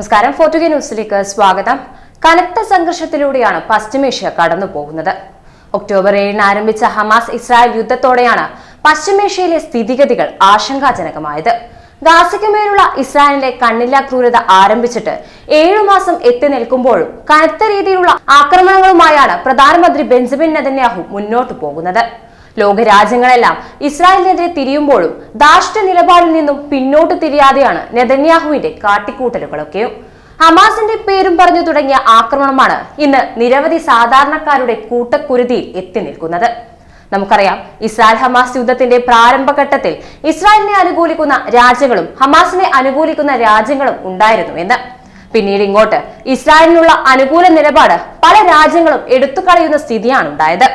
നമസ്കാരം. ഫോർട്ടുഗ ന്യൂസിലേക്ക് സ്വാഗതം. കനത്ത സംഘർഷത്തിലൂടെയാണ് പശ്ചിമേഷ്യ കടന്നു പോകുന്നത് ഒക്ടോബർ ഏഴിന് ആരംഭിച്ച ഹമാസ് ഇസ്രായേൽ യുദ്ധത്തോടെയാണ് പശ്ചിമേഷ്യയിലെ സ്ഥിതിഗതികൾ ആശങ്കാജനകമായത്. ഗാസയ്ക്കുമേലുള്ള ഇസ്രായേലിന്റെ കണ്ണില്ലാ ക്രൂരത ആരംഭിച്ചിട്ട് ഏഴു മാസം എത്തി നിൽക്കുമ്പോഴും കനത്ത രീതിയിലുള്ള ആക്രമണങ്ങളുമായാണ് പ്രധാനമന്ത്രി ബെഞ്ചമിൻ നെതന്യാഹു മുന്നോട്ടു പോകുന്നത്. ലോകരാജ്യങ്ങളെല്ലാം ഇസ്രായേലിനെതിരെ തിരിയുമ്പോഴും ധാർഷ്ട്യ നിലപാടിൽ നിന്നും പിന്നോട്ട് തിരിയാതെയാണ് നെതന്യാഹുവിന്റെ കാട്ടിക്കൂട്ടലുകളൊക്കെയും ഹമാസിന്റെ പേരും പറഞ്ഞു തുടങ്ങിയ ആക്രമണമാണ് ഇന്ന് നിരവധി സാധാരണക്കാരുടെ കൂട്ടക്കുരുതിയിൽ എത്തി നിൽക്കുന്നത്. നമുക്കറിയാം ഇസ്രായേൽ ഹമാസ് യുദ്ധത്തിന്റെ പ്രാരംഭഘട്ടത്തിൽ ഇസ്രായേലിനെ അനുകൂലിക്കുന്ന രാജ്യങ്ങളും ഹമാസിനെ അനുകൂലിക്കുന്ന രാജ്യങ്ങളും ഉണ്ടായിരുന്നു എന്ന്. പിന്നീട് ഇങ്ങോട്ട് ഇസ്രായേലിനുള്ള അനുകൂല നിലപാട് പല രാജ്യങ്ങളും എടുത്തു കളയുന്ന സ്ഥിതിയാണ് ഉണ്ടായത്.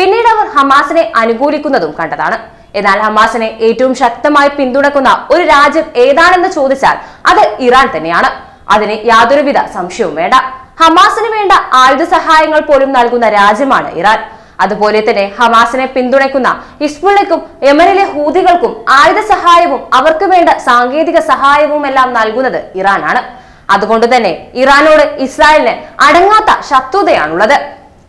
പിന്നീട് അവർ ഹമാസിനെ അനുകൂലിക്കുന്നതും കണ്ടതാണ്. എന്നാൽ ഹമാസിനെ ഏറ്റവും ശക്തമായി പിന്തുണക്കുന്ന ഒരു രാജ്യം ഏതാണെന്ന് ചോദിച്ചാൽ അത് ഇറാൻ തന്നെയാണ്. അതിന് യാതൊരുവിധ സംശയവും വേണ്ട. ഹമാസിന് വേണ്ട ആയുധ സഹായങ്ങൾ പോലും നൽകുന്ന രാജ്യമാണ് ഇറാൻ. അതുപോലെ തന്നെ ഹമാസിനെ പിന്തുണയ്ക്കുന്ന ഹിസ്ബുള്ളയ്ക്കും യമനിലെ ഹൂതികൾക്കും ആയുധ സഹായവും അവർക്ക് വേണ്ട സാങ്കേതിക സഹായവും എല്ലാം നൽകുന്നത് ഇറാനാണ്. അതുകൊണ്ട് തന്നെ ഇറാനോട് ഇസ്രായേലിന് അടങ്ങാത്ത ശത്രുതയാണുള്ളത്.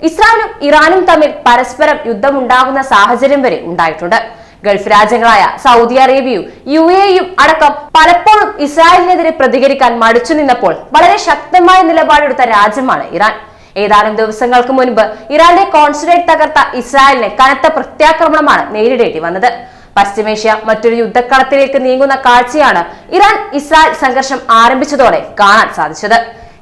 ഇസ്രായേലും ഇറാനും തമ്മിൽ പരസ്പരം യുദ്ധമുണ്ടാകുന്ന സാഹചര്യം വരെ ഉണ്ടായിട്ടുണ്ട്. ഗൾഫ് രാജ്യങ്ങളായ സൗദി അറേബ്യയും യു എയും അടക്കം പലപ്പോഴും ഇസ്രായേലിനെതിരെ പ്രതികരിക്കാൻ മടിച്ചു നിന്നപ്പോൾ വളരെ ശക്തമായ നിലപാടെടുത്ത രാജ്യമാണ് ഇറാൻ. ഏതാനും ദിവസങ്ങൾക്ക് മുൻപ് ഇറാന്റെ കോൺസുലേറ്റ് തകർത്ത ഇസ്രായേലിനെ കനത്ത പ്രത്യാക്രമണമാണ് നേരിടേണ്ടി വന്നത്. പശ്ചിമേഷ്യ മറ്റൊരു യുദ്ധക്കളത്തിലേക്ക് നീങ്ങുന്ന കാഴ്ചയാണ് ഇറാൻ ഇസ്രായേൽ സംഘർഷം ആരംഭിച്ചതോടെ കാണാൻ സാധിച്ചത്.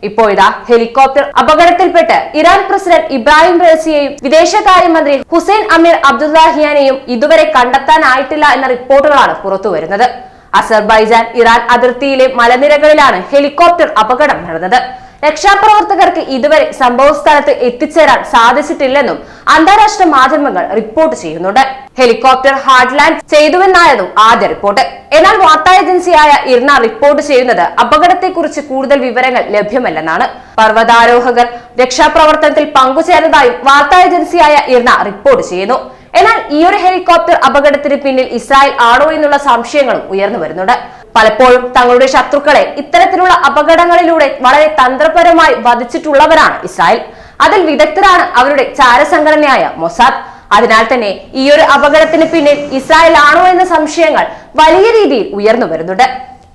ഇപ്പോഴിതാ ഹെലികോപ്റ്റർ അപകടത്തിൽപ്പെട്ട് ഇറാൻ പ്രസിഡന്റ് ഇബ്രാഹിം റസിയെയും വിദേശകാര്യമന്ത്രി ഹുസൈൻ അമീർ അബ്ദുല്ലാഹിയാനെയും ഇതുവരെ കണ്ടെത്താനായിട്ടില്ല എന്ന റിപ്പോർട്ടുകളാണ് പുറത്തുവരുന്നത്. അസർബൈജാൻ ഇറാൻ അതിർത്തിയിലെ മലനിരകളിലാണ് ഹെലികോപ്റ്റർ അപകടം നടന്നത്. രക്ഷാപ്രവർത്തകർക്ക് ഇതുവരെ സംഭവ സ്ഥലത്ത് എത്തിച്ചേരാൻ സാധിച്ചിട്ടില്ലെന്നും അന്താരാഷ്ട്ര മാധ്യമങ്ങൾ റിപ്പോർട്ട് ചെയ്യുന്നുണ്ട്. ഹെലികോപ്റ്റർ ഹാർഡ് ലാൻഡ് ചെയ്തുവെന്നായതും ആദ്യ റിപ്പോർട്ട്. എന്നാൽ വാർത്താ ഏജൻസിയായ ഇർന റിപ്പോർട്ട് ചെയ്യുന്നത് അപകടത്തെക്കുറിച്ച് കൂടുതൽ വിവരങ്ങൾ ലഭ്യമല്ലെന്നാണ്. പർവതാരോഹകർ രക്ഷാപ്രവർത്തനത്തിൽ പങ്കുചേർന്നതായും വാർത്താ ഏജൻസിയായ ഇർന റിപ്പോർട്ട് ചെയ്യുന്നു. എന്നാൽ ഈ ഒരു ഹെലികോപ്റ്റർ അപകടത്തിന് പിന്നിൽ ഇസ്രായേൽ ആണോ എന്നുള്ള സംശയങ്ങളും ഉയർന്നു വരുന്നുണ്ട്. പലപ്പോഴും തങ്ങളുടെ ശത്രുക്കളെ ഇത്തരത്തിലുള്ള അപകടങ്ങളിലൂടെ വളരെ തന്ത്രപരമായി വധിച്ചിട്ടുള്ളവരാണ് ഇസ്രായേൽ. അതിൽ വിദഗ്ധരാണ് അവരുടെ ചാരസംഘടനയായ മൊസാദ്. അതിനാൽ തന്നെ ഈ ഒരു അപകടത്തിന് പിന്നിൽ ഇസ്രായേൽ ആണോ എന്ന സംശയങ്ങൾ വലിയ രീതിയിൽ ഉയർന്നു വരുന്നുണ്ട്.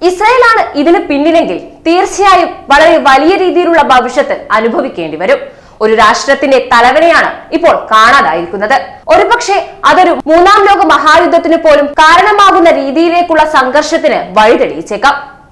ഇസ്രായേൽ ആണ് ഇതിന് പിന്നിലെങ്കിൽ തീർച്ചയായും വളരെ വലിയ രീതിയിലുള്ള ഭവിഷ്യത്ത് അനുഭവിക്കേണ്ടി വരും. ഒരു രാഷ്ട്രത്തിന്റെ തലവനെയാണ് ഇപ്പോൾ കാണാതായിരിക്കുന്നത്. ഒരുപക്ഷെ അതൊരു മൂന്നാം ലോക മഹായുദ്ധത്തിന് പോലും കാരണമാകുന്ന രീതിയിലേക്കുള്ള സംഘർഷത്തിന് വഴിതെളിയിച്ചേക്കാം.